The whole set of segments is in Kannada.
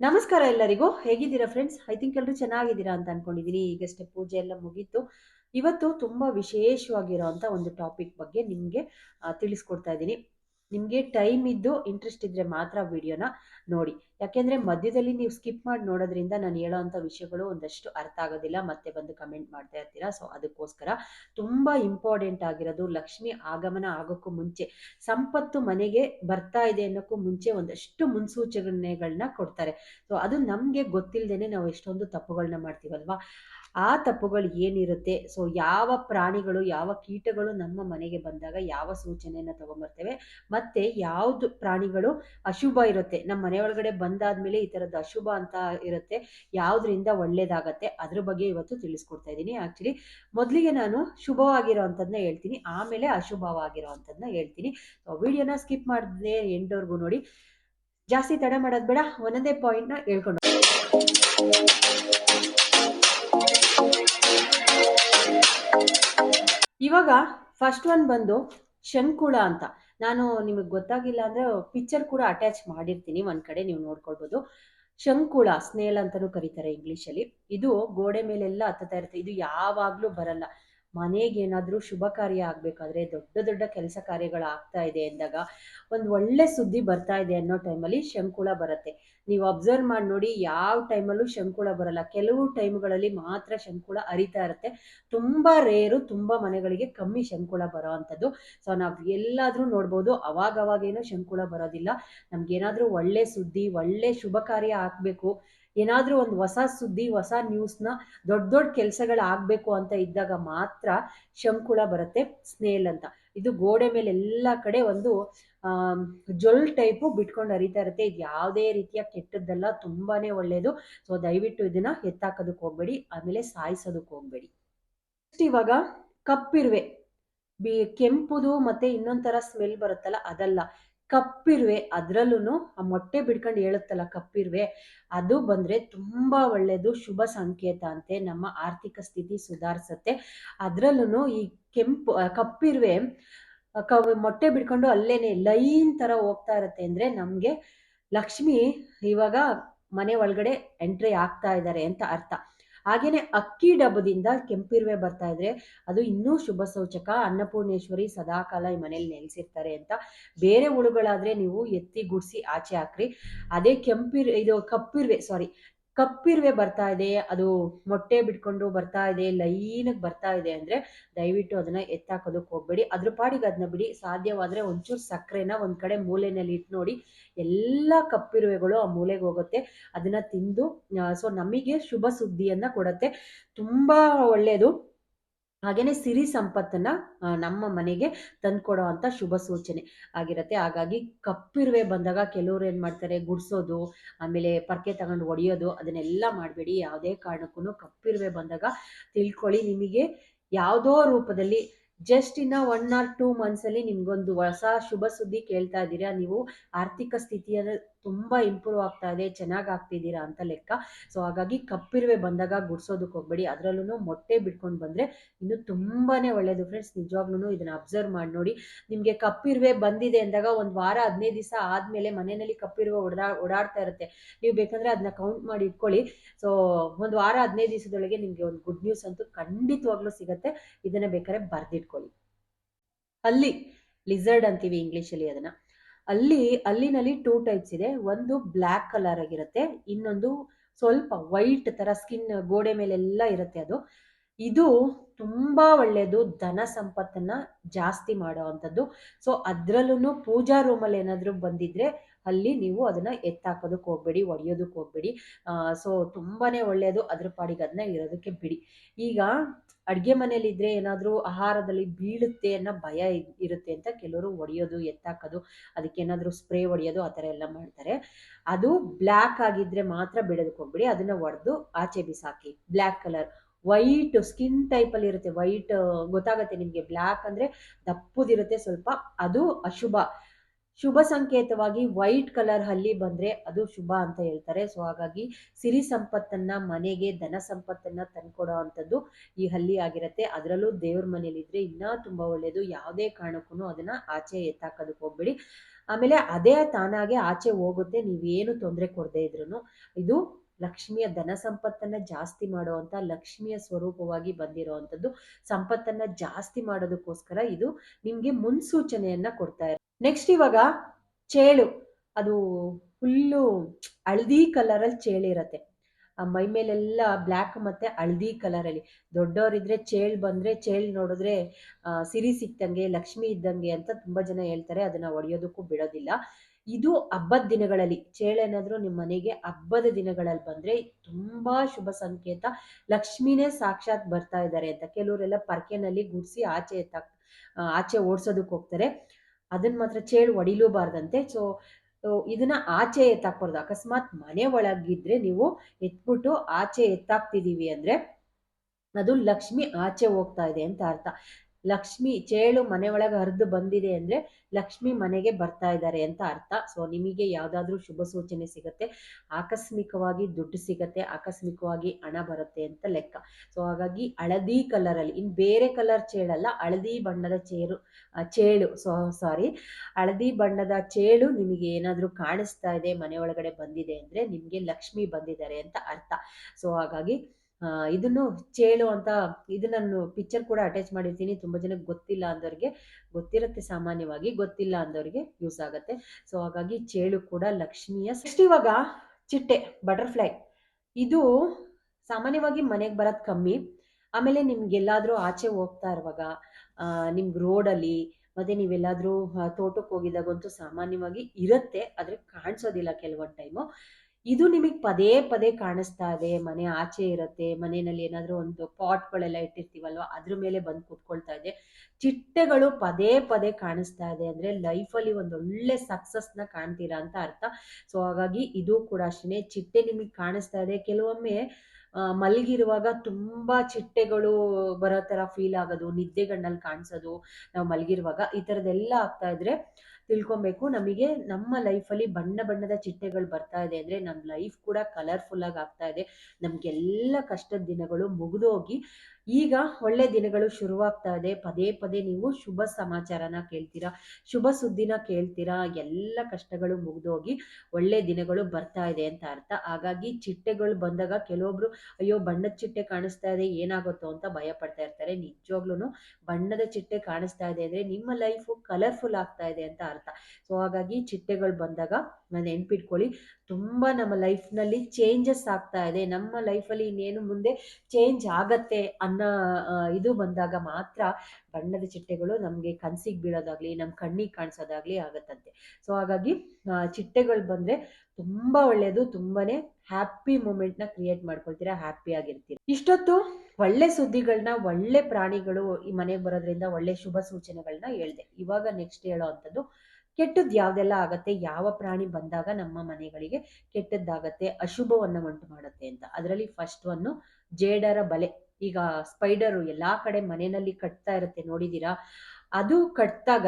ನಮಸ್ಕಾರ ಎಲ್ಲರಿಗೂ. ಹೇಗಿದ್ದೀರಾ ಫ್ರೆಂಡ್ಸ್ ಐ ಥಿಂಕ್ ಎಲ್ಲರೂ ಚೆನ್ನಾಗಿದ್ದೀರಾ ಅಂತ ಅನ್ಕೊಂಡಿದೀನಿ. ಈಗಷ್ಟೇ ಪೂಜೆ ಎಲ್ಲ ಮುಗೀತು. ಇವತ್ತು ತುಂಬ ಅಂತ ಒಂದು ಟಾಪಿಕ್ ಬಗ್ಗೆ ನಿಮಗೆ ತಿಳಿಸ್ಕೊಡ್ತಾ ಇದ್ದೀನಿ. ನಿಮಗೆ ಟೈಮ್ ಇದ್ದು ಇಂಟ್ರೆಸ್ಟ್ ಇದ್ದರೆ ಮಾತ್ರ ವಿಡಿಯೋನ ನೋಡಿ. ಯಾಕೆಂದರೆ ಮಧ್ಯದಲ್ಲಿ ನೀವು ಸ್ಕಿಪ್ ಮಾಡಿ ನೋಡೋದ್ರಿಂದ ನಾನು ಹೇಳೋವಂಥ ವಿಷಯಗಳು ಒಂದಷ್ಟು ಅರ್ಥ ಆಗೋದಿಲ್ಲ, ಮತ್ತೆ ಬಂದು ಕಮೆಂಟ್ ಮಾಡ್ತಾ ಇರ್ತೀರಾ? ಸೊ ಅದಕ್ಕೋಸ್ಕರ ತುಂಬ ಇಂಪಾರ್ಟೆಂಟ್ ಆಗಿರೋದು ಲಕ್ಷ್ಮಿ ಆಗಮನ ಆಗೋಕ್ಕೂ ಮುಂಚೆ ಸಂಪತ್ತು ಮನೆಗೆ ಬರ್ತಾ ಇದೆ ಅನ್ನೋಕ್ಕೂ ಮುಂಚೆ ಒಂದಷ್ಟು ಮುನ್ಸೂಚನೆಗಳನ್ನ ಕೊಡ್ತಾರೆ. ಸೊ ಅದು ನಮಗೆ ಗೊತ್ತಿಲ್ಲದೇನೆ ನಾವು ಎಷ್ಟೊಂದು ತಪ್ಪುಗಳನ್ನ ಮಾಡ್ತೀವಲ್ವಾ? ಆ ತಪ್ಪುಗಳು ಏನಿರುತ್ತೆ? ಸೊ ಯಾವ ಪ್ರಾಣಿಗಳು, ಯಾವ ಕೀಟಗಳು ನಮ್ಮ ಮನೆಗೆ ಬಂದಾಗ ಯಾವ ಸೂಚನೆಯನ್ನು ತಗೊಂಬರ್ತೇವೆ? ಮತ್ತೆ ಯಾವ್ದು ಪ್ರಾಣಿಗಳು ಅಶುಭ ಇರುತ್ತೆ? ನಮ್ಮ ಮನೆ ಒಳಗಡೆ ಬಂದಾದ್ಮೇಲೆ ಈ ಥರದ್ದು ಅಶುಭ ಅಂತ ಇರುತ್ತೆ. ಯಾವ್ದ್ರಿಂದ ಒಳ್ಳೇದಾಗತ್ತೆ? ಅದ್ರ ಬಗ್ಗೆ ಇವತ್ತು ತಿಳಿಸ್ಕೊಡ್ತಾ ಇದ್ದೀನಿ. ಆಕ್ಚುಲಿ ಮೊದಲಿಗೆ ನಾನು ಶುಭವಾಗಿರೋ ಹೇಳ್ತೀನಿ. ಆಮೇಲೆ ಅಶುಭವಾಗಿರೋ ಅಂಥದ್ದನ್ನ ಹೇಳ್ತೀನಿ ವಿಡಿಯೋನ ಸ್ಕಿಪ್ ಮಾಡಿದ್ರೆ ಎಂಟವರೆಗೂ ನೋಡಿ. ಜಾಸ್ತಿ ತಡ ಮಾಡೋದು ಬೇಡ. ಒಂದೊಂದೇ ಪಾಯಿಂಟ್ನ ಹೇಳ್ಕೊಂಡು ಇವಾಗ ಫಸ್ಟ್ ಒನ್ ಬಂದು ಶಂಕುಳ ಅಂತ. ನಾನು ನಿಮಗೆ ಗೊತ್ತಾಗಿಲ್ಲ ಅಂದ್ರೆ ಪಿಕ್ಚರ್ ಕೂಡ ಅಟ್ಯಾಚ್ ಮಾಡಿರ್ತೀನಿ. ಒಂದ್ ಕಡೆ ನೀವು ನೋಡ್ಕೊಳ್ಬೋದು. ಶಂಕುಳ, ಸ್ನೇಲ್ ಅಂತಾನೂ ಕರೀತಾರೆ ಇಂಗ್ಲಿಷಲ್ಲಿ ಇದು ಗೋಡೆ ಮೇಲೆಲ್ಲ ಹತ್ತತಾ ಇರುತ್ತೆ. ಇದು ಯಾವಾಗ್ಲೂ ಬರಲ್ಲ. ಮನೆಗೆ ಏನಾದರೂ ಶುಭ ಕಾರ್ಯ ಆಗಬೇಕಾದ್ರೆ ದೊಡ್ಡ ದೊಡ್ಡ ಕೆಲಸ ಕಾರ್ಯಗಳು ಆಗ್ತಾ ಇದೆ ಅಂದಾಗ ಒಂದು ಒಳ್ಳೆ ಸುದ್ದಿ ಬರ್ತಾ ಇದೆ ಅನ್ನೋ ಟೈಮಲ್ಲಿ ಶಂಕುಳ ಬರುತ್ತೆ. ನೀವು ಅಬ್ಸರ್ವ್ ಮಾಡಿ ನೋಡಿ ಯಾವ ಟೈಮಲ್ಲೂ ಶಂಕುಳ ಬರಲ್ಲ. ಕೆಲವು ಟೈಮ್ಗಳಲ್ಲಿ ಮಾತ್ರ ಶಂಕುಳ ಅರಿತಾ ಇರುತ್ತೆ. ತುಂಬ ರೇರು ತುಂಬ ಮನೆಗಳಿಗೆ ಕಮ್ಮಿ ಶಂಕುಳ ಬರೋ ಅಂಥದ್ದು. ಸೊ ನಾವು ಎಲ್ಲಾದರೂ ನೋಡ್ಬೋದು. ಅವಾಗ ಅವಾಗೇನೋ ಶಂಕುಳ ಬರೋದಿಲ್ಲ. ನಮ್ಗೇನಾದರೂ ಒಳ್ಳೆ ಸುದ್ದಿ, ಒಳ್ಳೆ ಶುಭ ಕಾರ್ಯ ಆಗಬೇಕು. ಏನಾದರೂ ಒಂದು ಹೊಸ ಸುದ್ದಿ, ಹೊಸ ನ್ಯೂಸ್ನ ದೊಡ್ಡ ದೊಡ್ಡ ಕೆಲಸಗಳು ಆಗಬೇಕು ಅಂತ ಇದ್ದಾಗ ಮಾತ್ರ ಶಂಕುಳ ಬರುತ್ತೆ, ಸ್ನೇಲ್ ಅಂತ. ಇದು ಗೋಡೆ ಮೇಲೆ ಎಲ್ಲ ಕಡೆ ಒಂದು ಜೊಲ್ ಟೈಪು ಬಿಟ್ಕೊಂಡು ಹರಿತಾ ಇರುತ್ತೆ. ಇದು ಯಾವುದೇ ರೀತಿಯ ಕೆಟ್ಟದ್ದಲ್ಲ ತುಂಬಾ ಒಳ್ಳೆಯದು ಸೊ ದಯವಿಟ್ಟು ಇದನ್ನ ಎತ್ತಾಕೋದಕ್ಕೆ ಹೋಗ್ಬೇಡಿ, ಆಮೇಲೆ ಸಾಯಿಸೋದಕ್ಕೆ ಹೋಗ್ಬೇಡಿ. ನೆಕ್ಸ್ಟ್ ಇವಾಗ ಕಪ್ಪಿರುವೆ. ಬಿ, ಕೆಂಪುದು ಮತ್ತೆ ಇನ್ನೊಂದ್ ತರ ಸ್ಮೆಲ್ ಬರುತ್ತಲ್ಲ, ಅದಲ್ಲ. ಕಪ್ಪಿರುವೆ. ಅದ್ರಲ್ಲೂ ಆ ಮೊಟ್ಟೆ ಬಿಡ್ಕೊಂಡು ಹೇಳುತ್ತಲ್ಲ ಕಪ್ಪಿರುವೆ. ಅದು ಬಂದ್ರೆ ತುಂಬಾ ಒಳ್ಳೆಯದು ಶುಭ ಸಂಕೇತ ಅಂತೆ. ನಮ್ಮ ಆರ್ಥಿಕ ಸ್ಥಿತಿ ಸುಧಾರಿಸುತ್ತೆ. ಅದ್ರಲ್ಲೂ ಈ ಕೆಂಪು ಕಪ್ಪಿರುವೆ ಕ ಮೊಟ್ಟೆ ಬಿಡ್ಕೊಂಡು ಅಲ್ಲೇನೆ ಲೈನ್ ತರ ಹೋಗ್ತಾ ಇರುತ್ತೆ ಅಂದ್ರೆ ನಮಗೆ ಲಕ್ಷ್ಮಿ ಇವಾಗ ಮನೆ ಒಳಗಡೆ ಎಂಟ್ರಿ ಆಗ್ತಾ ಇದ್ದಾರೆ ಅಂತ ಅರ್ಥ. ಹಾಗೇನೆ ಅಕ್ಕಿ ಡಬ್ಬದಿಂದ ಕೆಂಪಿರುವೆ ಬರ್ತಾ ಇದ್ರೆ ಅದು ಇನ್ನೂ ಶುಭ ಸೂಚಕ. ಅನ್ನಪೂರ್ಣೇಶ್ವರಿ ಸದಾಕಾಲ ಈ ಮನೇಲಿ ನೆಲೆಸಿರ್ತಾರೆ ಅಂತ ಬೇರೆ ಹುಳುಗಳಾದ್ರೆ ನೀವು ಎತ್ತಿ ಗುಡಿಸಿ ಆಚೆ ಹಾಕ್ರಿ. ಅದೇ ಕೆಂಪಿರ್, ಇದು ಕಪ್ಪಿರುವೆ ಸಾರಿ ಕಪ್ಪಿರುವೆ ಬರ್ತಾ ಇದೆ, ಅದು ಮೊಟ್ಟೆ ಬಿಟ್ಕೊಂಡು ಬರ್ತಾ ಇದೆ, ಲೈನಿಗೆ ಬರ್ತಾ ಇದೆ ಅಂದ್ರೆ ದಯವಿಟ್ಟು ಅದನ್ನ ಎತ್ತಾಕೋದಕ್ಕೆ ಹೋಗ್ಬೇಡಿ. ಅದ್ರ ಪಾಡಿಗೆ ಅದನ್ನ ಬಿಡಿ. ಸಾಧ್ಯವಾದ್ರೆ ಒಂಚೂರು ಸಕ್ಕರೆನ ಒಂದ್ ಕಡೆ ಮೂಲೆನಲ್ಲಿ ಇಟ್ಟು ನೋಡಿ, ಎಲ್ಲ ಕಪ್ಪಿರುವೆಗಳು ಆ ಮೂಲೆಗೆ ಹೋಗುತ್ತೆ. ಅದನ್ನ ತಿಂದು ಸೊ ನಮಗೆ ಶುಭ ಸುದ್ದಿಯನ್ನ ಕೊಡುತ್ತೆ. ತುಂಬಾ ಒಳ್ಳೆಯದು ಹಾಗೇನೆ ಸಿರಿ ಸಂಪತ್ತನ್ನ ನಮ್ಮ ಮನೆಗೆ ತಂದ್ಕೊಡೋ ಅಂತ ಶುಭ ಸೂಚನೆ ಆಗಿರುತ್ತೆ. ಹಾಗಾಗಿ ಕಪ್ಪಿರುವೆ ಬಂದಾಗ ಕೆಲವರು ಏನು ಮಾಡ್ತಾರೆ, ಗುಡ್ಸೋದು, ಆಮೇಲೆ ಪರ್ಕೆ ತಗೊಂಡು ಒಡೆಯೋದು, ಅದನ್ನೆಲ್ಲ ಮಾಡಬೇಡಿ. ಯಾವುದೇ ಕಾರಣಕ್ಕೂ ಕಪ್ಪಿರುವೆ ಬಂದಾಗ ತಿಳ್ಕೊಳ್ಳಿ. ನಿಮಗೆ ಯಾವುದೋ ರೂಪದಲ್ಲಿ ಜಸ್ಟ್ ಇನ್ನ ಒನ್ ಆರ್ ಟೂ ಮಂತ್ಸಲ್ಲಿ ನಿಮ್ಗೊಂದು ಹೊಸ ಶುಭ ಸುದ್ದಿ ಕೇಳ್ತಾ ಇದ್ದೀರಾ, ನೀವು ಆರ್ಥಿಕ ಸ್ಥಿತಿಯನ್ನು ತುಂಬ ಇಂಪ್ರೂವ್ ಆಗ್ತಾ ಇದೆ, ಚೆನ್ನಾಗಿ ಆಗ್ತಿದ್ದೀರಾ ಅಂತ ಲೆಕ್ಕ. ಸೊ ಹಾಗಾಗಿ ಕಪ್ಪಿರುವೆ ಬಂದಾಗ ಗುಡ್ಸೋದಕ್ಕೆ ಹೋಗ್ಬೇಡಿ. ಅದರಲ್ಲೂ ಮೊಟ್ಟೆ ಬಿಟ್ಕೊಂಡು ಬಂದರೆ ಇನ್ನು ತುಂಬಾ ಒಳ್ಳೆಯದು ಫ್ರೆಂಡ್ಸ್ ನಿಜವಾಗ್ಲೂ ಇದನ್ನು ಅಬ್ಸರ್ವ್ ಮಾಡಿ ನೋಡಿ. ನಿಮಗೆ ಕಪ್ಪಿರುವೆ ಬಂದಿದೆ ಅಂದಾಗ ಒಂದು ವಾರ, ಹದಿನೈದು ದಿವಸ ಆದಮೇಲೆ ಮನೆಯಲ್ಲಿ ಕಪ್ಪಿರುವೆ ಓಡಾ ಓಡಾಡ್ತಾ ಇರುತ್ತೆ. ನೀವು ಬೇಕಂದರೆ ಅದನ್ನ ಕೌಂಟ್ ಮಾಡಿ ಇಟ್ಕೊಳ್ಳಿ. ಸೊ ಒಂದು ವಾರ, ಹದಿನೈದು ದಿವಸದೊಳಗೆ ನಿಮಗೆ ಒಂದು ಗುಡ್ ನ್ಯೂಸ್ ಅಂತೂ ಖಂಡಿತವಾಗ್ಲೂ ಸಿಗುತ್ತೆ. ಇದನ್ನು ಬೇಕಾದ್ರೆ ಬರೆದಿಟ್ಕೊಳ್ಳಿ. ಅಲ್ಲಿ ಲಿಸರ್ಡ್ ಅಂತೀವಿ ಇಂಗ್ಲೀಷಲ್ಲಿ ಅದನ್ನು. ಅಲ್ಲಿ, ಅಲ್ಲಿನಲ್ಲಿ ಟೂ ಟೈಪ್ಸ್ ಇದೆ. ಒಂದು ಬ್ಲ್ಯಾಕ್ ಕಲರ್ ಆಗಿರುತ್ತೆ, ಇನ್ನೊಂದು ಸ್ವಲ್ಪ ವೈಟ್ ತರ ಸ್ಕಿನ್ ಗೋಡೆ ಮೇಲೆಲ್ಲ ಇರುತ್ತೆ ಅದು. ಇದು ತುಂಬಾ ಒಳ್ಳೆಯದು ಧನ ಸಂಪತ್ತನ್ನ ಜಾಸ್ತಿ ಮಾಡೋ ಸೊ ಅದರಲ್ಲೂ ಪೂಜಾ ರೂಮಲ್ಲಿ ಏನಾದರೂ ಬಂದಿದ್ರೆ ಅಲ್ಲಿ ನೀವು ಅದನ್ನ ಎತ್ತಾಕೋದಕ್ಕೆ ಹೋಗ್ಬೇಡಿ ಒಡೆಯೋದಕ್ಕೆ ಹೋಗ್ಬೇಡಿ. ಸೊ ತುಂಬಾನೇ ಒಳ್ಳೆಯದು ಅದ್ರ ಪಾಡಿಗೆ ಅದನ್ನ ಇರೋದಕ್ಕೆ ಬಿಡಿ. ಈಗ ಅಡುಗೆ ಮನೇಲಿದ್ರೆ ಏನಾದರೂ ಆಹಾರದಲ್ಲಿ ಬೀಳುತ್ತೆ ಅನ್ನೋ ಭಯ ಇರುತ್ತೆ ಅಂತ ಕೆಲವರು ಒಡೆಯೋದು ಎತ್ತಾಕೋದು ಅದಕ್ಕೇನಾದರೂ ಸ್ಪ್ರೇ ಹೊಡೆಯೋದು ಆ ಥರ ಎಲ್ಲ ಮಾಡ್ತಾರೆ. ಅದು ಬ್ಲ್ಯಾಕ್ ಆಗಿದ್ರೆ ಮಾತ್ರ ಬಿಡೋದಕ್ಕೆ ಹೋಗ್ಬೇಡಿ, ಅದನ್ನು ಒಡೆದು ಆಚೆ ಬಿಸಾಕಿ, ಬ್ಲ್ಯಾಕ್ ಕಲರ್, ವೈಟ್ ಸ್ಕಿನ್ ಟೈಪಲ್ಲಿ ಇರುತ್ತೆ, ವೈಟ್, ಗೊತ್ತಾಗುತ್ತೆ ನಿಮಗೆ ಬ್ಲ್ಯಾಕ್ ಅಂದರೆ ದಪ್ಪದಿರುತ್ತೆ ಸ್ವಲ್ಪ, ಅದು ಅಶುಭ. ಶುಭ ಸಂಕೇತವಾಗಿ ವೈಟ್ ಕಲರ್ ಹಲ್ಲಿ ಬಂದ್ರೆ ಅದು ಶುಭ ಅಂತ ಹೇಳ್ತಾರೆ. ಸೊ ಹಾಗಾಗಿ ಸಿರಿ ಸಂಪತ್ತನ್ನ, ಮನೆಗೆ ಧನ ಸಂಪತ್ತನ್ನ ತಂದ್ಕೊಡೋ ಅಂಥದ್ದು ಈ ಹಲ್ಲಿ ಆಗಿರತ್ತೆ. ಅದರಲ್ಲೂ ದೇವ್ರ ಮನೇಲಿದ್ರೆ ಇನ್ನೂ ತುಂಬಾ ಒಳ್ಳೇದು. ಯಾವುದೇ ಕಾರಣಕ್ಕೂ ಅದನ್ನ ಆಚೆ ಎತ್ತಾಕೋದಕ್ಕೆ ಹೋಗ್ಬೇಡಿ. ಆಮೇಲೆ ಅದೇ ತಾನಾಗೆ ಆಚೆ ಹೋಗುತ್ತೆ. ನೀವೇನು ತೊಂದರೆ ಕೊಡದೆ ಇದ್ರು ಇದು ಲಕ್ಷ್ಮಿಯ ಧನ ಸಂಪತ್ತನ್ನ ಜಾಸ್ತಿ ಮಾಡುವಂತ ಲಕ್ಷ್ಮಿಯ ಸ್ವರೂಪವಾಗಿ ಬಂದಿರುವಂತದ್ದು ಸಂಪತ್ತನ್ನ ಜಾಸ್ತಿ ಮಾಡೋದಕ್ಕೋಸ್ಕರ ಇದು ನಿಮ್ಗೆ ಮುನ್ಸೂಚನೆಯನ್ನ ಕೊಡ್ತಾ ನೆಕ್ಸ್ಟ್ ಇವಾಗ ಚೇಳು. ಅದು ಫುಲ್ಲು ಹಳದಿ ಕಲರಲ್ಲಿ ಚೇಳಿರತ್ತೆ ಆ ಮೈ ಮೇಲೆಲ್ಲ ಬ್ಲ್ಯಾಕ್ ಮತ್ತೆ ಹಳದಿ ಕಲರಲ್ಲಿ ದೊಡ್ಡವರಿದ್ರೆ ಚೇಳು ಬಂದ್ರೆ ಚೇಳು ನೋಡಿದ್ರೆ ಸಿರಿ ಸಿಕ್ತಂಗೆ ಲಕ್ಷ್ಮಿ ಇದ್ದಂಗೆ ಅಂತ ತುಂಬಾ ಜನ ಹೇಳ್ತಾರೆ. ಅದನ್ನ ಒಡೆಯೋದಕ್ಕೂ ಬಿಡೋದಿಲ್ಲ. ಇದು ಹಬ್ಬದ ದಿನಗಳಲ್ಲಿ. ಚೇಳೇನಾದರೂ ನಿಮ್ಮ ಮನೆಗೆ ಹಬ್ಬದ ದಿನಗಳಲ್ಲಿ ಬಂದ್ರೆ ತುಂಬಾ ಶುಭ ಸಂಕೇತ. ಲಕ್ಷ್ಮಿನೇ ಸಾಕ್ಷಾತ್ ಬರ್ತಾ ಇದ್ದಾರೆ ಅಂತ. ಕೆಲವರೆಲ್ಲ ಪರ್ಕೆನಲ್ಲಿ ಗುಡಿಸಿ ಆಚೆ ಆಚೆ ಓಡಿಸೋದಕ್ಕೆ ಹೋಗ್ತಾರೆ. ಅದನ್ನ ಮಾತ್ರ ಚೇಳು ಹೊಡಿಲೂಬಾರ್ದಂತೆ ಸೊ ಇದನ್ನ ಆಚೆ ಎತ್ತಾಕ್ಬಾರ್ದು. ಅಕಸ್ಮಾತ್ ಮನೆ ಒಳಗಿದ್ರೆ ನೀವು ಎತ್ಬಿಟ್ಟು ಆಚೆ ಎತ್ತಾಕ್ತಿದೀವಿ ಅಂದ್ರೆ ಅದು ಲಕ್ಷ್ಮಿ ಆಚೆ ಹೋಗ್ತಾ ಇದೆ ಅಂತ ಅರ್ಥ. ಲಕ್ಷ್ಮಿ ಚೇಳು ಮನೆ ಒಳಗೆ ಹರಿದು ಬಂದಿದೆ ಅಂದ್ರೆ ಲಕ್ಷ್ಮಿ ಮನೆಗೆ ಬರ್ತಾ ಇದ್ದಾರೆ ಅಂತ ಅರ್ಥ. ಸೊ ನಿಮಗೆ ಯಾವುದಾದ್ರೂ ಶುಭ ಸೂಚನೆ ಸಿಗುತ್ತೆ, ಆಕಸ್ಮಿಕವಾಗಿ ದುಡ್ಡು ಸಿಗತ್ತೆ, ಆಕಸ್ಮಿಕವಾಗಿ ಹಣ ಬರುತ್ತೆ ಅಂತ ಲೆಕ್ಕ. ಸೊ ಹಾಗಾಗಿ ಹಳದಿ ಕಲರ್ ಅಲ್ಲಿ, ಇನ್ ಬೇರೆ ಕಲರ್ ಚೇಳಲ್ಲ ಹಳದಿ ಬಣ್ಣದ ಚೇರು ಚೇಳು ಸೊ ಸಾರಿ ಹಳದಿ ಬಣ್ಣದ ಚೇಳು ನಿಮಗೆ ಏನಾದರೂ ಕಾಣಿಸ್ತಾ ಇದೆ ಮನೆ ಒಳಗಡೆ ಬಂದಿದೆ ಅಂದ್ರೆ ನಿಮಗೆ ಲಕ್ಷ್ಮಿ ಬಂದಿದ್ದಾರೆ ಅಂತ ಅರ್ಥ. ಸೊ ಹಾಗಾಗಿ ಇದನ್ನು ಚೇಳು ಅಂತ ಇದು ನಾನು ಪಿಕ್ಚರ್ ಕೂಡ ಅಟ್ಯಾಚ್ ಮಾಡಿರ್ತೀನಿ. ತುಂಬ ಜನಕ್ಕೆ ಗೊತ್ತಿಲ್ಲ ಅಂದವ್ರಿಗೆ. ಗೊತ್ತಿರುತ್ತೆ ಸಾಮಾನ್ಯವಾಗಿ. ಗೊತ್ತಿಲ್ಲ ಅಂದವ್ರಿಗೆ ಯೂಸ್ ಆಗುತ್ತೆ. ಸೊ ಹಾಗಾಗಿ ಚೇಳು ಕೂಡ ಲಕ್ಷ್ಮಿಯ ಸೃಷ್ಟಿ ಇವಾಗ ಚಿಟ್ಟೆ ಬಟರ್ಫ್ಲೈ ಇದು ಸಾಮಾನ್ಯವಾಗಿ ಮನೆಗೆ ಬರೋದು ಕಮ್ಮಿ. ಆಮೇಲೆ ನಿಮ್ಗೆಲ್ಲಾದ್ರೂ ಆಚೆ ಹೋಗ್ತಾ ಇರುವಾಗ ನಿಮ್ಗೆ ರೋಡಲ್ಲಿ ಮತ್ತೆ ನೀವೆಲ್ಲಾದ್ರೂ ತೋಟಕ್ಕೆ ಹೋಗಿದಾಗಂತೂ ಸಾಮಾನ್ಯವಾಗಿ ಇರುತ್ತೆ. ಆದರೆ ಕಾಣಿಸೋದಿಲ್ಲ ಕೆಲವೊಂದು ಟೈಮು ಇದು ನಿಮಗೆ ಪದೇ ಪದೇ ಕಾಣಿಸ್ತಾ ಇದೆ ಮನೆ ಆಚೆ ಇರುತ್ತೆ, ಮನೆಯಲ್ಲಿ ಏನಾದರೂ ಒಂದು ಪಾಟ್ಗಳೆಲ್ಲ ಇಟ್ಟಿರ್ತೀವಲ್ವ, ಅದ್ರ ಮೇಲೆ ಬಂದು ಕೂತ್ಕೊಳ್ತಾ ಇದೆ. ಚಿಟ್ಟೆಗಳು ಪದೇ ಪದೇ ಕಾಣಿಸ್ತಾ ಇದೆ ಅಂದರೆ ಲೈಫಲ್ಲಿ ಒಂದು ಒಳ್ಳೆ ಸಕ್ಸಸ್ನ ಕಾಣ್ತೀರಾ ಅಂತ ಅರ್ಥ. ಸೊ ಹಾಗಾಗಿ ಇದು ಕೂಡ ಅಷ್ಟೇ ಚಿಟ್ಟೆ ನಿಮಗೆ ಕಾಣಿಸ್ತಾ ಇದೆ. ಕೆಲವೊಮ್ಮೆ ಮಲಗಿರುವಾಗ ತುಂಬ ಚಿಟ್ಟೆಗಳು ಬರೋ ಥರ ಫೀಲ್ ಆಗೋದು, ನಿದ್ದೆಗಣ್ಣಲ್ಲಿ ಕಾಣಿಸೋದು, ನಾವು ಮಲಗಿರುವಾಗ ಈ ಥರದ್ದೆಲ್ಲ ಆಗ್ತಾ ಇದ್ರೆ ತಿಳ್ಕೊಬೇಕು. ನಮಗೆ ನಮ್ಮ ಲೈಫಲ್ಲಿ ಬಣ್ಣ ಬಣ್ಣದ ಚಿಟ್ಟೆಗಳು ಬರ್ತಾ ಇದೆ ಅಂದರೆ ನಮ್ಮ ಲೈಫ್ ಕೂಡ ಕಲರ್ಫುಲ್ ಆಗಿ ಆಗ್ತಾ ಇದೆ. ನಮಗೆಲ್ಲ ಕಷ್ಟದ ದಿನಗಳು ಮುಗಿದೋಗಿ ಈಗ ಒಳ್ಳೆ ದಿನಗಳು ಶುರುವಾಗ್ತಾ ಇದೆ. ಪದೇ ಪದೇ ನೀವು ಶುಭ ಸಮಾಚಾರನ ಕೇಳ್ತೀರಾ, ಶುಭ ಸುದ್ದಿನ ಕೇಳ್ತೀರಾ, ಎಲ್ಲ ಕಷ್ಟಗಳು ಮುಗಿದೋಗಿ ಒಳ್ಳೆ ದಿನಗಳು ಬರ್ತಾ ಇದೆ ಅಂತ ಅರ್ಥ. ಹಾಗಾಗಿ ಚಿಟ್ಟೆಗಳು ಬಂದಾಗ ಕೆಲವೊಬ್ರು, ಅಯ್ಯೋ, ಬಣ್ಣದ ಚಿಟ್ಟೆ ಕಾಣಿಸ್ತಾ ಇದೆ, ಏನಾಗುತ್ತೋ ಅಂತ ಭಯ ಪಡ್ತಾ ಇರ್ತಾರೆ. ನಿಜವಾಗ್ಲೂ ಬಣ್ಣದ ಚಿಟ್ಟೆ ಕಾಣಿಸ್ತಾ ಇದೆ ಅಂದರೆ ನಿಮ್ಮ ಲೈಫು ಕಲರ್ಫುಲ್ ಆಗ್ತಾ ಇದೆ ಅಂತ ಅರ್ಥ. ಸೊ ಹಾಗಾಗಿ ಚಿಟ್ಟೆಗಳು ಬಂದಾಗ ನೆನ್ಪಿಟ್ಕೊಳ್ಳಿ. ತುಂಬ ನಮ್ಮ ಲೈಫ್ನಲ್ಲಿ ಚೇಂಜಸ್ ಆಗ್ತಾ ಇದೆ. ನಮ್ಮ ಲೈಫಲ್ಲಿ ಇನ್ನೇನು ಮುಂದೆ ಚೇಂಜ್ ಆಗತ್ತೆ ಅನ್ನೋ ಇದು ಬಂದಾಗ ಮಾತ್ರ ಬಣ್ಣದ ಚಿಟ್ಟೆಗಳು ನಮಗೆ ಕನಸಿಗೆ ಬೀಳೋದಾಗ್ಲಿ ನಮ್ಮ ಕಣ್ಣಿಗೆ ಕಾಣಿಸೋದಾಗ್ಲಿ ಆಗತ್ತಂತೆ. ಸೊ ಹಾಗಾಗಿ ಚಿಟ್ಟೆಗಳು ಬಂದರೆ ತುಂಬ ಒಳ್ಳೆಯದು ತುಂಬಾನೇ ಹ್ಯಾಪಿ ಮೂಮೆಂಟ್ನ ಕ್ರಿಯೇಟ್ ಮಾಡ್ಕೊಳ್ತೀರಾ ಹ್ಯಾಪಿ ಆಗಿರ್ತೀರಾ. ಇಷ್ಟೊತ್ತು ಒಳ್ಳೆ ಸುದ್ದಿಗಳನ್ನ ಒಳ್ಳೆ ಪ್ರಾಣಿಗಳು ಈ ಮನೆಗೆ ಬರೋದ್ರಿಂದ, ಒಳ್ಳೆ ಶುಭ ಸೂಚನೆಗಳನ್ನ ಹೇಳ್ದೆ. ಇವಾಗ ನೆಕ್ಸ್ಟ್ ಹೇಳೋ ಅಂಥದ್ದು ಕೆಟ್ಟದ್ದು ಯಾವ್ದೆಲ್ಲ ಆಗತ್ತೆ, ಯಾವ ಪ್ರಾಣಿ ಬಂದಾಗ ನಮ್ಮ ಮನೆಗಳಿಗೆ ಕೆಟ್ಟದ್ದಾಗತ್ತೆ, ಅಶುಭವನ್ನ ಉಂಟು ಮಾಡುತ್ತೆ ಅಂತ. ಅದರಲ್ಲಿ ಫಸ್ಟ್ ಒನ್ನು ಜೇಡರ ಬಲೆ. ಈಗ ಸ್ಪೈಡರು ಎಲ್ಲಾ ಕಡೆ ಮನೆಯಲ್ಲಿ ಕಟ್ತಾ ಇರುತ್ತೆ ನೋಡಿದೀರಾ ಅದು ಕಟ್ಟಾಗ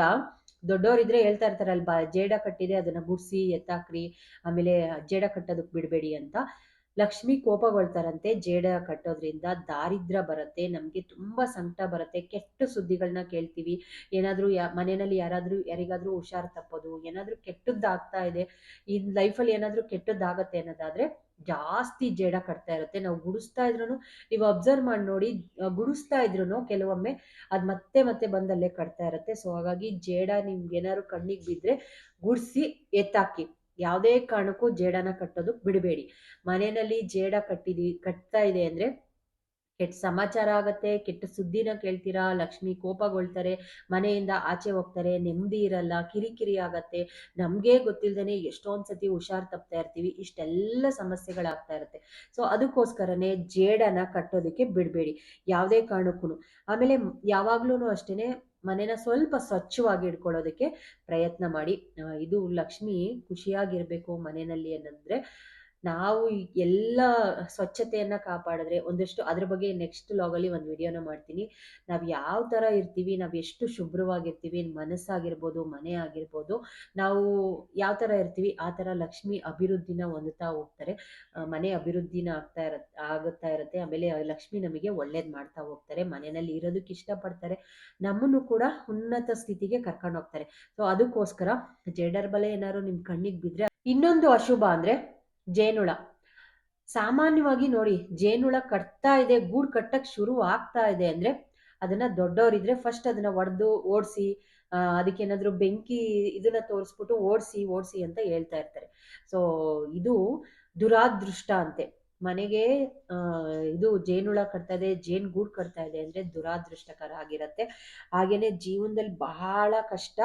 ದೊಡ್ಡವರಿದ್ರೆ ಹೇಳ್ತಾ ಇರ್ತಾರಲ್ವಾ, ಜೇಡ ಕಟ್ಟಿದೆ ಅದನ್ನ ಗುಡ್ಸಿ, ಎತ್ತಾಕ್ರಿ, ಆಮೇಲೆ ಜೇಡ ಕಟ್ಟೋದಕ್ ಬಿಡಬೇಡಿ ಅಂತ. ಲಕ್ಷ್ಮಿ ಕೋಪಗೊಳ್ತಾರಂತೆ, ಜೇಡ ಕಟ್ಟೋದ್ರಿಂದ ದಾರಿದ್ರ ಬರುತ್ತೆ, ನಮಗೆ ತುಂಬ ಸಂಕಟ ಬರುತ್ತೆ, ಕೆಟ್ಟ ಸುದ್ದಿಗಳನ್ನ ಕೇಳ್ತೀವಿ. ಏನಾದರೂ ಯಾ, ಮನೆಯಲ್ಲಿ ಯಾರಾದರೂ, ಯಾರಿಗಾದರೂ ಹುಷಾರು ತಪ್ಪೋದು, ಏನಾದರೂ ಕೆಟ್ಟದ್ದಾಗ್ತಾ ಇದೆ, ಈ ಲೈಫಲ್ಲಿ ಏನಾದರೂ ಕೆಟ್ಟದ್ದಾಗತ್ತೆ ಅನ್ನೋದಾದರೆ ಜಾಸ್ತಿ ಜೇಡ ಕಟ್ತಾ ಇರುತ್ತೆ. ನಾವು ಗುಡಿಸ್ತಾ ಇದ್ರು ನೀವು ಅಬ್ಸರ್ವ್ ಮಾಡಿ ನೋಡಿ, ಗುಡಿಸ್ತಾ ಇದ್ರು ಕೆಲವೊಮ್ಮೆ ಅದು ಮತ್ತೆ ಮತ್ತೆ ಬಂದಲ್ಲೇ ಕಟ್ತಾ ಇರುತ್ತೆ. ಸೊ ಹಾಗಾಗಿ ಜೇಡ ನಿಮ್ಗೆ ಏನಾದ್ರು ಕಣ್ಣಿಗೆ ಬಿದ್ದರೆ ಗುಡಿಸಿ ಎತ್ತಾಕಿ. ಯಾವುದೇ ಕಾರಣಕ್ಕೂ ಜೇಡನ ಕಟ್ಟೋದು ಬಿಡಬೇಡಿ. ಮನೆಯಲ್ಲಿ ಜೇಡ ಕಟ್ಟಿದಿ, ಕಟ್ತಾ ಇದೆ ಅಂದ್ರೆ ಕೆಟ್ಟ ಸಮಾಚಾರ ಆಗುತ್ತೆ, ಕೆಟ್ಟ ಸುದ್ದಿನ ಕೇಳ್ತೀರಾ, ಲಕ್ಷ್ಮಿ ಕೋಪಗೊಳ್ತಾರೆ, ಮನೆಯಿಂದ ಆಚೆ ಹೋಗ್ತಾರೆ, ನೆಮ್ಮದಿ ಇರಲ್ಲ, ಕಿರಿಕಿರಿ ಆಗತ್ತೆ. ನಮ್ಗೆ ಗೊತ್ತಿಲ್ಲದೇ ಎಷ್ಟೊಂದ್ ಸತಿ ಹುಷಾರ್ ತಪ್ತಾ ಇರ್ತೀವಿ, ಇಷ್ಟೆಲ್ಲ ಸಮಸ್ಯೆಗಳಾಗ್ತಾ ಇರುತ್ತೆ. ಸೊ ಅದಕ್ಕೋಸ್ಕರನೇ ಜೇಡನ ಕಟ್ಟೋದಕ್ಕೆ ಬಿಡಬೇಡಿ. ಯಾವುದೇ ಕಾರಣಕ್ಕೂ ಆಮೇಲೆ ಯಾವಾಗ್ಲೂ ಅಷ್ಟೇನೆ ಮನೇನ ಸ್ವಲ್ಪ ಸ್ವಚ್ಛವಾಗಿ ಇಟ್ಕೊಳ್ಳೋದಕ್ಕೆ ಪ್ರಯತ್ನ ಮಾಡಿ. ಇದು ಲಕ್ಷ್ಮಿ ಖುಷಿಯಾಗಿರ್ಬೇಕು ಮನೆಯಲ್ಲಿ ಏನಂದ್ರೆ ನಾವು ಎಲ್ಲ ಸ್ವಚ್ಛತೆಯನ್ನ ಕಾಪಾಡಿದ್ರೆ ಒಂದಷ್ಟು ಅದ್ರ ಬಗ್ಗೆ ನೆಕ್ಸ್ಟ್ ಲಾಗಲ್ಲಿ ಒಂದು ವಿಡಿಯೋನ ಮಾಡ್ತೀನಿ. ನಾವು ಯಾವ ಥರ ಇರ್ತೀವಿ, ನಾವು ಎಷ್ಟು ಶುಭ್ರವಾಗಿರ್ತೀವಿ, ಮನಸ್ಸಾಗಿರ್ಬೋದು, ಮನೆ ಆಗಿರ್ಬೋದು, ನಾವು ಯಾವ ಥರ ಇರ್ತೀವಿ, ಆ ಥರ ಲಕ್ಷ್ಮಿ ಅಭಿವೃದ್ಧಿನ ಹೊಂದುತ್ತಾ ಹೋಗ್ತಾರೆ. ಮನೆ ಅಭಿವೃದ್ಧಿನ ಆಗ್ತಾ ಇರ ಆಗುತ್ತಾ ಇರುತ್ತೆ. ಆಮೇಲೆ ಲಕ್ಷ್ಮಿ ನಮಗೆ ಒಳ್ಳೇದು ಮಾಡ್ತಾ ಹೋಗ್ತಾರೆ. ಮನೆಯಲ್ಲಿ ಇರೋದಕ್ಕೆ ಇಷ್ಟಪಡ್ತಾರೆ. ನಮ್ಮನ್ನು ಕೂಡ ಉನ್ನತ ಸ್ಥಿತಿಗೆ ಕರ್ಕೊಂಡು ಹೋಗ್ತಾರೆ. ಸೊ ಅದಕ್ಕೋಸ್ಕರ ಜೇಡರ್ ಬಲೆ ಏನಾದ್ರು ನಿಮ್ಮ ಕಣ್ಣಿಗೆ ಬಿದ್ದರೆ ಇನ್ನೊಂದು ಅಶುಭ ಅಂದರೆ ಜೇನುಳ. ಸಾಮಾನ್ಯವಾಗಿ ನೋಡಿ, ಜೇನುಳ ಕಟ್ತಾ ಇದೆ, ಗೂಡು ಕಟ್ಟಕ್ಕೆ ಶುರು ಆಗ್ತಾ ಇದೆ ಅಂದರೆ ಅದನ್ನ ದೊಡ್ಡವರಿದ್ರೆ ಫಸ್ಟ್ ಅದನ್ನ ಒಡೆದು, ಓಡಿಸಿ ಅದಕ್ಕೇನಾದರೂ ಬೆಂಕಿ ಇದನ್ನ ತೋರಿಸ್ಬಿಟ್ಟು ಓಡಿಸಿ ಓಡಿಸಿ ಅಂತ ಹೇಳ್ತಾ ಇರ್ತಾರೆ. ಸೊ ಇದು ದುರಾದೃಷ್ಟ ಅಂತೆ. ಮನೆಗೆ ಇದು ಜೇನುಳ ಕಟ್ತಾ ಇದೆ, ಜೇನು ಗೂಡು ಕಟ್ತಾ ಇದೆ ಅಂದರೆ ದುರಾದೃಷ್ಟಕರ ಆಗಿರುತ್ತೆ. ಹಾಗೇನೆ ಜೀವನದಲ್ಲಿ ಬಹಳ ಕಷ್ಟ,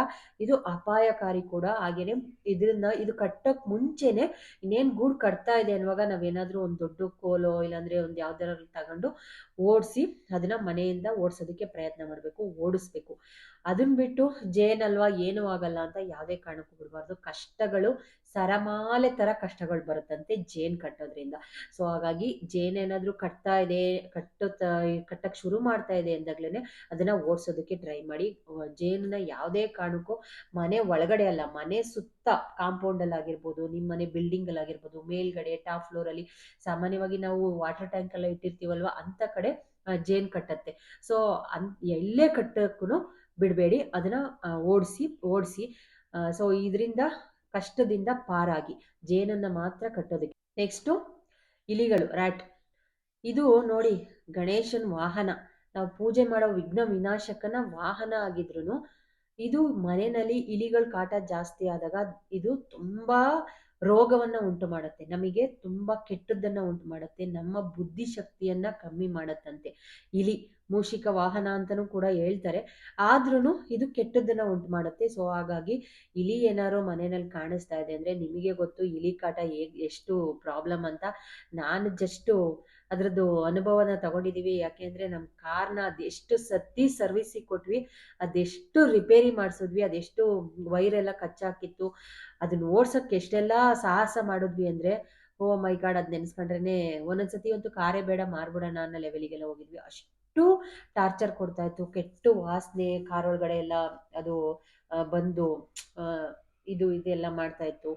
ಇದು ಅಪಾಯಕಾರಿ ಕೂಡ. ಹಾಗೇನೆ ಇದನ್ನ ಇದು ಕಟ್ಟಕ್ಕೆ ಮುಂಚೆನೆ ಇನ್ನೇನು ಗೂಡು ಕಟ್ತಾ ಇದೆ ಅನ್ನುವಾಗ ನಾವೇನಾದರೂ ಒಂದು ದೊಡ್ಡ ಕೋಲೋ ಇಲ್ಲಾಂದ್ರೆ ಒಂದು ಯಾವ್ದಾರ ತಗೊಂಡು ಓಡಿಸಿ ಅದನ್ನ ಮನೆಯಿಂದ ಓಡಿಸೋದಕ್ಕೆ ಪ್ರಯತ್ನ ಮಾಡಬೇಕು, ಓಡಿಸ್ಬೇಕು. ಅದನ್ನ ಬಿಟ್ಟು ಜೇನಲ್ವಾ ಏನೂ ಆಗಲ್ಲ ಅಂತ ಯಾವುದೇ ಕಾರಣಕ್ಕೂ ಬಿಡಬಾರ್ದು. ಕಷ್ಟಗಳು ಸರಮಾಲೆ ಥರ ಕಷ್ಟಗಳು ಬರುತ್ತಂತೆ ಜೇನು ಕಟ್ಟೋದ್ರಿಂದ. ಸೊ ಹಾಗಾಗಿ ಜೇನೇನಾದರೂ ಕಟ್ತಾ ಇದೆ, ಕಟ್ಟೋ ಕಟ್ಟಕ್ಕೆ ಶುರು ಮಾಡ್ತಾ ಇದೆ ಅಂದಾಗ್ಲೇ ಅದನ್ನು ಓಡಿಸೋದಕ್ಕೆ ಟ್ರೈ ಮಾಡಿ. ಜೇನನ್ನ ಯಾವುದೇ ಕಾರಣಕ್ಕೂ ಮನೆ ಒಳಗಡೆ ಅಲ್ಲ, ಮನೆ ಸುತ್ತ ಕಾಂಪೌಂಡಲ್ಲಿ ಆಗಿರ್ಬೋದು ನಿಮ್ಮ ಮನೆ ಬಿಲ್ಡಿಂಗಲ್ಲಿ ಆಗಿರ್ಬೋದು, ಮೇಲ್ಗಡೆ ಟಾಪ್ ಫ್ಲೋರಲ್ಲಿ ಸಾಮಾನ್ಯವಾಗಿ ನಾವು ವಾಟರ್ ಟ್ಯಾಂಕ್ ಎಲ್ಲ ಇಟ್ಟಿರ್ತೀವಲ್ವ ಅಂಥ ಕಡೆ ಜೇನು ಕಟ್ಟತ್ತೆ. ಸೊ ಅನ್, ಎಲ್ಲೇ ಕಟ್ಟಕ್ಕೂ ಬಿಡಬೇಡಿ, ಅದನ್ನ ಓಡಿಸಿ ಓಡಿಸಿ. ಸೊ ಇದರಿಂದ ಕಷ್ಟದಿಂದ ಪಾರಾಗಿ, ಜೇನನ್ನ ಮಾತ್ರ ಕಟ್ಟೋದಕ್ಕೆ. ನೆಕ್ಸ್ಟು ಇಲಿಗಳು ರ್ಯಾಟ್ ಇದು ನೋಡಿ, ಗಣೇಶನ್ ವಾಹನ. ನಾವು ಪೂಜೆ ಮಾಡೋ ವಿಘ್ನ ವಿನಾಶಕನ ವಾಹನ ಆಗಿದ್ರು ಇದು ಮನೆಯಲ್ಲಿ ಇಲಿಗಳ ಕಾಟ ಜಾಸ್ತಿ ಆದಾಗ ಇದು ತುಂಬ ರೋಗವನ್ನು ಉಂಟು ಮಾಡುತ್ತೆ. ನಮಗೆ ತುಂಬ ಕೆಟ್ಟದ್ದನ್ನು ಉಂಟು ಮಾಡುತ್ತೆ. ನಮ್ಮ ಬುದ್ಧಿಶಕ್ತಿಯನ್ನು ಕಮ್ಮಿ ಮಾಡತ್ತಂತೆ. ಇಲಿ, ಮೂಷಿಕ ವಾಹನ ಅಂತಲೂ ಕೂಡ ಹೇಳ್ತಾರೆ. ಆದ್ರೂ ಇದು ಕೆಟ್ಟದ್ದನ್ನು ಉಂಟು ಮಾಡುತ್ತೆ. ಸೊ ಹಾಗಾಗಿ ಇಲಿ ಏನಾರು ಮನೆಯಲ್ಲಿ ಕಾಣಿಸ್ತಾ ಇದೆ ಅಂದರೆ ನಿಮಗೆ ಗೊತ್ತು ಇಲಿ ಕಾಟ ಹೇಗೆ, ಎಷ್ಟು ಪ್ರಾಬ್ಲಮ್ ಅಂತ. ನಾನು ಜಸ್ಟು ಅದರದ್ದು ಅನುಭವನ ತಗೊಂಡಿದ್ದೀವಿ ಯಾಕೆಂದರೆ ನಮ್ಮ ಕಾರ್ನ ಅದೆಷ್ಟು ಸತ್ತಿ ಸರ್ವಿಸಿಗೆ ಕೊಟ್ವಿ, ಅದೆಷ್ಟು ರಿಪೇರಿ ಮಾಡಿಸಿದ್ವಿ, ಅದೆಷ್ಟು ವೈರೆಲ್ಲ ಕಚ್ಚಾಕಿತ್ತು ಅದನ್ನ ಓಡ್ಸೋಕ್ಕೆ ಎಷ್ಟೆಲ್ಲ ಸಾಹಸ ಮಾಡಿದ್ವಿ ಅಂದರೆ, ಓ ಮೈ ಗಾಡ್, ಅದು ನೆನೆಸ್ಕೊಂಡ್ರೆ ಒಂದೊಂದ್ಸತಿ ಅಂತೂ ಕಾರೇ ಬೇಡ, ಮಾರ್ಬಿಡೋಣ ಅನ್ನೋ ಲೆವೆಲಿಗೆಲ್ಲ ಹೋಗಿದ್ವಿ. ಅಷ್ಟು ಟಾರ್ಚರ್ ಕೊಡ್ತಾ ಇತ್ತು, ಕೆಟ್ಟು ವಾಸನೆ ಕಾರ್ ಒಳಗಡೆ ಎಲ್ಲ ಅದು ಬಂದು ಇದು, ಇದೆಲ್ಲ ಮಾಡ್ತಾ ಇತ್ತು.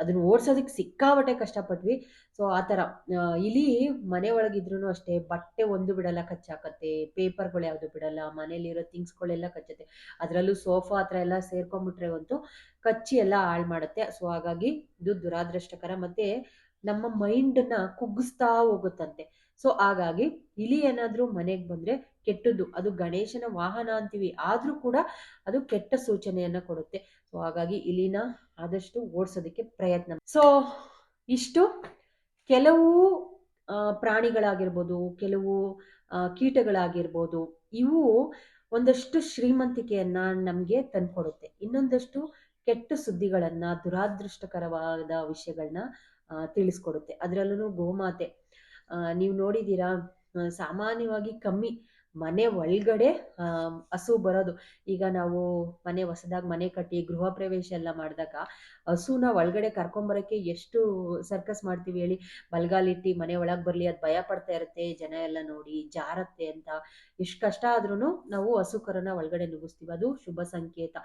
ಅದನ್ನ ಓಡಿಸೋದಕ್ಕೆ ಸಿಕ್ಕಾಬಟ್ಟೆ ಕಷ್ಟಪಟ್ವಿ. ಸೊ ಆ ಥರ ಇಲಿ ಮನೆ ಒಳಗಿದ್ರು ಅಷ್ಟೇ, ಬಟ್ಟೆ ಒಂದು ಬಿಡಲ್ಲ ಕಚ್ಚಾಕತ್ತೆ, ಪೇಪರ್ಗಳು ಯಾವುದು ಬಿಡಲ್ಲ, ಮನೇಲಿರೋ ಥಿಂಗ್ಸ್ಗಳೆಲ್ಲ ಕಚ್ಚತ್ತೆ. ಅದರಲ್ಲೂ ಸೋಫಾ ಹತ್ರ ಎಲ್ಲ ಸೇರ್ಕೊಂಡ್ಬಿಟ್ರೆ ಒಂದು ಕಚ್ಚಿ ಎಲ್ಲ ಹಾಳು ಮಾಡುತ್ತೆ. ಸೊ ಹಾಗಾಗಿ ಇದು ದುರಾದೃಷ್ಟಕರ. ಮತ್ತೆ ನಮ್ಮ ಮೈಂಡನ್ನ ಕುಗ್ಗಿಸ್ತಾ ಹೋಗುತ್ತಂತೆ. ಸೊ ಹಾಗಾಗಿ ಇಲಿ ಏನಾದರೂ ಮನೆಗೆ ಬಂದರೆ ಕೆಟ್ಟದ್ದು. ಅದು ಗಣೇಶನ ವಾಹನ ಅಂತೀವಿ. ಆದರೂ ಕೂಡ ಅದು ಕೆಟ್ಟ ಸೂಚನೆಯನ್ನ ಕೊಡುತ್ತೆ. ಸೊ ಹಾಗಾಗಿ ಇಲಿನ ಆದಷ್ಟು ಓಡಿಸೋದಕ್ಕೆ ಪ್ರಯತ್ನ ಸೊ ಇಷ್ಟು. ಕೆಲವು ಪ್ರಾಣಿಗಳಾಗಿರ್ಬೋದು, ಕೆಲವು ಕೀಟಗಳಾಗಿರ್ಬೋದು, ಇವು ಒಂದಷ್ಟು ಶ್ರೀಮಂತಿಕೆಯನ್ನ ನಮಗೆ ತಂದ್ಕೊಡುತ್ತೆ. ಇನ್ನೊಂದಷ್ಟು ಕೆಟ್ಟ ಸುದ್ದಿಗಳನ್ನ, ದುರಾದೃಷ್ಟಕರವಾದ ವಿಷಯಗಳನ್ನ ತಿಳಿಸ್ಕೊಡುತ್ತೆ. ಅದರಲ್ಲೂ ಗೋಮಾತೆ. ನೀವು ನೋಡಿದ್ದೀರಾ ಸಾಮಾನ್ಯವಾಗಿ ಕಮ್ಮಿ ಮನೆ ಒಳಗಡೆ ಹಸು ಬರೋದು. ಈಗ ನಾವು ಮನೆ ಹೊಸದಾಗಿ ಮನೆ ಕಟ್ಟಿ ಗೃಹ ಪ್ರವೇಶ ಎಲ್ಲ ಮಾಡಿದಾಗ ಹಸುನ ಒಳಗಡೆ ಕರ್ಕೊಂಬರೋಕ್ಕೆ ಎಷ್ಟು ಸರ್ಕಸ್ ಮಾಡ್ತೀವಿ ಹೇಳಿ. ಬಲ್ಗಾಲಿಟ್ಟು ಮನೆ ಒಳಗೆ ಬರಲಿ, ಅದು ಭಯ ಪಡ್ತಾ ಇರುತ್ತೆ, ಜನ ಎಲ್ಲ ನೋಡಿ ಜಾರತ್ತೆ ಅಂತ. ಎಷ್ಟು ಕಷ್ಟ ಆದ್ರೂ ನಾವು ಹಸು ಕರನ ಒಳಗಡೆ ನುಗ್ಗಿಸ್ತೀವಿ ಅದು ಶುಭ ಸಂಕೇತ.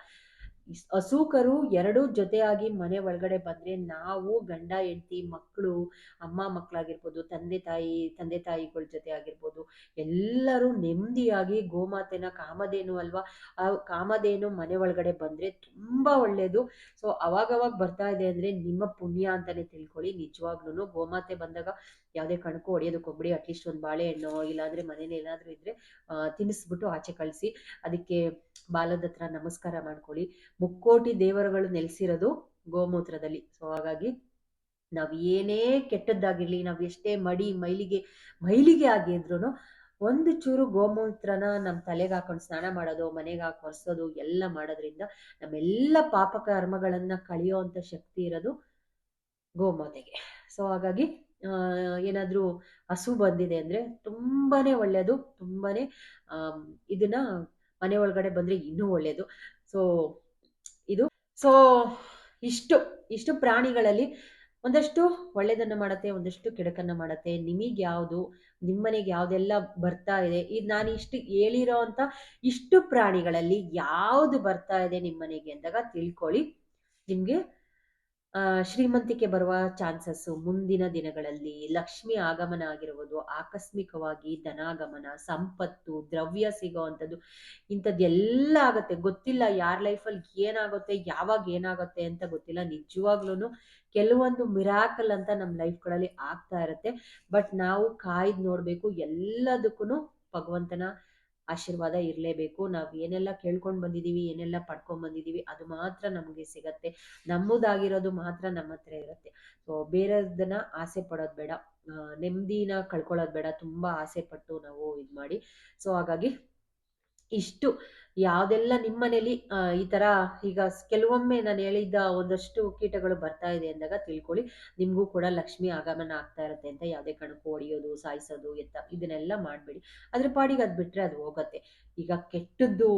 ಹಸೂಕರು ಎರಡೂ ಜೊತೆಯಾಗಿ ಮನೆ ಒಳಗಡೆ ಬಂದರೆ ನಾವು ಗಂಡ, ಹೆಂಡತಿ ಮಕ್ಕಳು ಅಮ್ಮ ಮಕ್ಕಳಾಗಿರ್ಬೋದು ತಂದೆ ತಾಯಿ, ತಂದೆ ತಾಯಿಗಳ ಜೊತೆ ಆಗಿರ್ಬೋದು ಎಲ್ಲರೂ ನೆಮ್ಮದಿಯಾಗಿ ಗೋಮಾತೆನ ಕಾಮಧೇನು ಅಲ್ವಾ, ಆ ಕಾಮಧೇನು ಮನೆ ಒಳಗಡೆ ಬಂದರೆ ತುಂಬ ಒಳ್ಳೆಯದು ಸೊ, ಅವಾಗವಾಗ ಬರ್ತಾ ಇದೆ ಅಂದರೆ ನಿಮ್ಮ ಪುಣ್ಯ ಅಂತಲೇ ತಿಳ್ಕೊಳ್ಳಿ. ನಿಜವಾಗ್ಲೂ ಗೋಮಾತೆ ಬಂದಾಗ ಯಾವುದೇ ಕಣಕ್ಕೂ ಹೊಡೆಯೋದಕ್ಕೆ ಹೋಗ್ಬಿಡಿ. ಅಟ್ಲೀಸ್ಟ್ ಒಂದು ಬಾಳೆಹಣ್ಣು, ಇಲ್ಲಾಂದರೆ ಮನೇಲಿ ಏನಾದರೂ ಇದ್ದರೆ ತಿನ್ನಿಸ್ಬಿಟ್ಟು ಆಚೆ ಕಳಿಸಿ. ಅದಕ್ಕೆ ಬಾಲದ ಹತ್ರ ನಮಸ್ಕಾರ ಮಾಡ್ಕೊಳ್ಳಿ. ಮುಕ್ಕೋಟಿ ದೇವರುಗಳು ನೆಲೆಸಿರೋದು ಗೋಮೂತ್ರದಲ್ಲಿ. ಸೊ ಹಾಗಾಗಿ ನಾವು ಏನೇ ಕೆಟ್ಟದ್ದಾಗಿರಲಿ, ನಾವು ಎಷ್ಟೇ ಮಡಿ ಮೈಲಿಗೆ ಮೈಲಿಗೆ ಆಗಿದ್ರು ಒಂದು ಚೂರು ಗೋಮೂತ್ರನ ನಮ್ಮ ತಲೆಗೆ ಹಾಕೊಂಡು ಸ್ನಾನ ಮಾಡೋದು, ಮನೆಗೆ ಹಾಕಿ ಒರೆಸೋದು ಎಲ್ಲ ಮಾಡೋದ್ರಿಂದ ನಮ್ಮೆಲ್ಲ ಪಾಪ ಕರ್ಮಗಳನ್ನು ಕಳೆಯೋ ಅಂತ ಶಕ್ತಿ ಇರೋದು ಗೋಮಾತೆಗೆ ಸೊ ಹಾಗಾಗಿ ಏನಾದರೂ ಹಸು ಬಂದಿದೆ ಅಂದರೆ ತುಂಬಾ ಒಳ್ಳೆಯದು ತುಂಬಾ ಇದನ್ನ ಮನೆ ಒಳಗಡೆ ಬಂದರೆ ಇನ್ನೂ ಒಳ್ಳೆಯದು ಸೊ ಸೊ ಇಷ್ಟು ಇಷ್ಟು ಪ್ರಾಣಿಗಳಲ್ಲಿ ಒಂದಷ್ಟು ಒಳ್ಳೇದನ್ನು ಮಾಡುತ್ತೆ, ಒಂದಷ್ಟು ಕೆಡಕನ್ನು ಮಾಡುತ್ತೆ. ನಿಮಗೆ ಯಾವುದು, ನಿಮ್ಮನೆಗೆ ಯಾವುದೆಲ್ಲ ಬರ್ತಾ ಇದೆ ಇದು ನಾನು ಇಷ್ಟು ಹೇಳಿರೋ ಅಂತ ಇಷ್ಟು ಪ್ರಾಣಿಗಳಲ್ಲಿ ಯಾವುದು ಬರ್ತಾ ಇದೆ ನಿಮ್ಮನೆಗೆ ಅಂದಾಗ ತಿಳ್ಕೊಳ್ಳಿ. ನಿಮಗೆ ಶ್ರೀಮಂತಿಕೆ ಬರುವ ಚಾನ್ಸಸ್ಸು ಮುಂದಿನ ದಿನಗಳಲ್ಲಿ ಲಕ್ಷ್ಮಿ ಆಗಮನ ಆಗಿರುವುದು ಆಕಸ್ಮಿಕವಾಗಿ ಧನಾಗಮನ, ಸಂಪತ್ತು, ದ್ರವ್ಯ ಸಿಗೋ ಅಂಥದ್ದು ಇಂಥದ್ದೆಲ್ಲ ಆಗುತ್ತೆ. ಗೊತ್ತಿಲ್ಲ ಯಾರ ಲೈಫಲ್ಲಿ ಏನಾಗುತ್ತೆ, ಯಾವಾಗ ಏನಾಗುತ್ತೆ ಅಂತ ಗೊತ್ತಿಲ್ಲ. ನಿಜವಾಗ್ಲೂ ಕೆಲವೊಂದು ಮಿರಾಕಲ್ ಅಂತ ನಮ್ಮ ಲೈಫ್ಗಳಲ್ಲಿ ಆಗ್ತಾ ಇರುತ್ತೆ. ಬಟ್ ನಾವು ಕಾಯ್ದು ನೋಡಬೇಕು ಎಲ್ಲದಕ್ಕೂ ಭಗವಂತನ ಆಶೀರ್ವಾದ ಇರಲೇಬೇಕು. ನಾವು ಏನೆಲ್ಲ ಕೇಳ್ಕೊಂಡು ಬಂದಿದ್ದೀವಿ ಏನೆಲ್ಲ ಪಡ್ಕೊಂಡು ಬಂದಿದ್ದೀವಿ ಅದು ಮಾತ್ರ ನಮಗೆ ಸಿಗತ್ತೆ. ನಮ್ಮದಾಗಿರೋದು ಮಾತ್ರ ನಮ್ಮ ಹತ್ರ ಇರುತ್ತೆ. ಸೊ ಬೇರೆದನ್ನ ಆಸೆ ಪಡೋದು ಬೇಡ. ನೆಮ್ಮದಿನ ಕಳ್ಕೊಳ್ಳೋದು ಬೇಡ. ತುಂಬ ಆಸೆ ಪಟ್ಟು ನಾವು ಇದು ಮಾಡಿ ಸೊ ಹಾಗಾಗಿ ಇಷ್ಟು ಯಾವುದೆಲ್ಲ ನಿಮ್ಮ ಮನೇಲಿ ಈ ಥರ ಈಗ ಕೆಲವೊಮ್ಮೆ ನಾನು ಹೇಳಿದ್ದ ಒಂದಷ್ಟು ಕೀಟಗಳು ಬರ್ತಾ ಇದೆ ಅಂದಾಗ ತಿಳ್ಕೊಳ್ಳಿ. ನಿಮಗೂ ಕೂಡ ಲಕ್ಷ್ಮಿ ಆಗಮನ ಆಗ್ತಾ ಇರುತ್ತೆ ಅಂತ ಯಾವುದೇ ಕಾರಣಕ್ಕೂ ಹೊಡೆಯೋದು ಸಾಯಿಸೋದು, ಎತ್ತ ಇದನ್ನೆಲ್ಲ ಮಾಡಬೇಡಿ. ಅದ್ರ ಪಾಡಿಗೆ ಅದು ಬಿಟ್ಟರೆ ಅದು ಹೋಗುತ್ತೆ. ಈಗ ಕೆಟ್ಟದ್ದು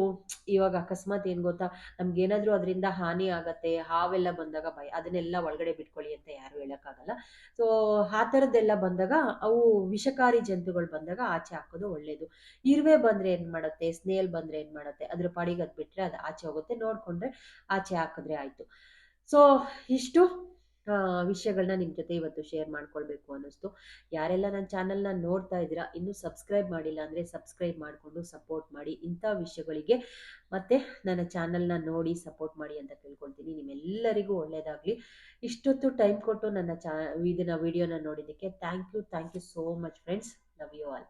ಇವಾಗ ಅಕಸ್ಮಾತ್ ಏನು ಗೊತ್ತಾ? ನಮ್ಗೇನಾದರೂ ಅದರಿಂದ ಹಾನಿ ಆಗತ್ತೆ, ಹಾವೆಲ್ಲ ಬಂದಾಗ ಭಯ, ಅದನ್ನೆಲ್ಲ ಒಳಗಡೆ ಬಿಟ್ಕೊಳ್ಳಿ ಅಂತ ಯಾರು ಹೇಳೋಕ್ಕಾಗಲ್ಲ. ಸೊ ಆ ಥರದ್ದೆಲ್ಲ ಬಂದಾಗ ಅವು ವಿಷಕಾರಿ ಜಂತುಗಳು ಬಂದಾಗ ಆಚೆ ಹಾಕೋದು ಒಳ್ಳೆಯದು ಇರುವೆ ಬಂದರೆ ಏನು ಮಾಡುತ್ತೆ, ಸ್ನೇಲ್ ಬಂದರೆ ಏನು ಮಾಡುತ್ತೆ, ಅದ್ರ ಪಾಡಿಗೆ ಅದು ಬಿಟ್ಟರೆ ಅದು ಆಚೆ ಹೋಗುತ್ತೆ. ನೋಡಿಕೊಂಡ್ರೆ ಆಚೆ ಹಾಕಿದ್ರೆ ಆಯಿತು. ಸೊ ಇಷ್ಟು. ವಿಷಯಗಳನ್ನ ನಿಮ್ಮ ಜೊತೆ ಇವತ್ತು ಶೇರ್ ಮಾಡ್ಕೊಳ್ಬೇಕು ಅನ್ನಿಸ್ತು. ಯಾರೆಲ್ಲ ನನ್ನ ಚಾನಲ್ನ ನೋಡ್ತಾ ಇದ್ದೀರಾ, ಇನ್ನೂ ಸಬ್ಸ್ಕ್ರೈಬ್ ಮಾಡಿಲ್ಲ ಅಂದರೆ ಸಬ್ಸ್ಕ್ರೈಬ್ ಮಾಡಿಕೊಂಡು ಸಪೋರ್ಟ್ ಮಾಡಿ ಇಂಥ ವಿಷಯಗಳಿಗೆ. ಮತ್ತೆ ನನ್ನ ಚಾನಲ್ನ ನೋಡಿ ಸಪೋರ್ಟ್ ಮಾಡಿ ಅಂತ ಕೇಳ್ಕೊಳ್ತೀನಿ ನಿಮ್ಮೆಲ್ಲರಿಗೂ ಒಳ್ಳೆಯದಾಗಲಿ ಇಷ್ಟೊತ್ತು ಟೈಮ್ ಕೊಟ್ಟು ನನ್ನ ಚಾ, ಇದನ್ನ ವಿಡಿಯೋನ ನೋಡಿದ್ದಕ್ಕೆ thank you thank you so much friends love you all